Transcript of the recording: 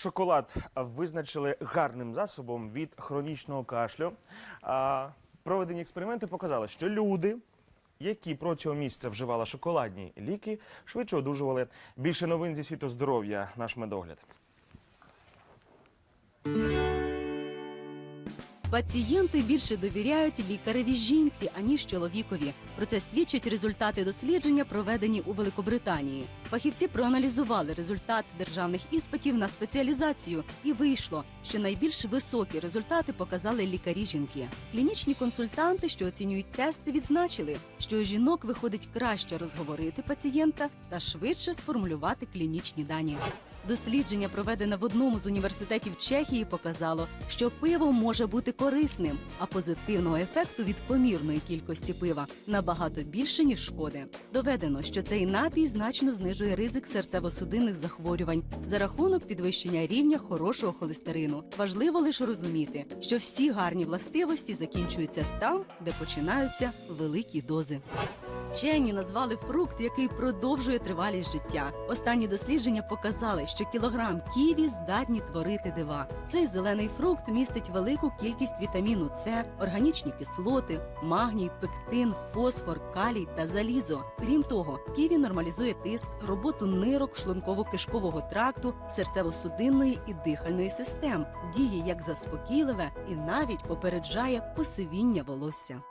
Шоколад визначили гарним засобом від хронічного кашлю. Проведені експерименти показали, що люди, які протягом місяця вживали шоколадні ліки, швидше одужували. Більше новин зі світу здоров'я. Наш медогляд. Пацієнти більше довіряють лікареві жінці, аніж чоловікові. Про це свідчать результати дослідження, проведені у Великобританії. Фахівці проаналізували результат державних іспитів на спеціалізацію, і вийшло, що найбільш високі результати показали лікарі жінки. Клінічні консультанти, що оцінюють тести, відзначили, що у жінок виходить краще розговорити пацієнта та швидше сформулювати клінічні дані. Дослідження, проведене в одному з університетів Чехії, показало, що пиво може бути корисним, а позитивного ефекту від помірної кількості пива набагато більше ніж шкоди. Доведено, що цей напій значно знижує ризик серцево-судинних захворювань за рахунок підвищення рівня хорошого холестерину. Важливо лише розуміти, що всі гарні властивості закінчуються там, де починаються великі дози. Вчені назвали фрукт, який продовжує тривалість життя. Останні дослідження показали, що кілограм ківі здатні творити дива. Цей зелений фрукт містить велику кількість вітаміну С, органічні кислоти, магній, пектин, фосфор, калій та залізо. Крім того, ківі нормалізує тиск, роботу нирок, шлунково-кишкового тракту, серцево-судинної і дихальної систем, діє як заспокійливе і навіть попереджає посивіння волосся.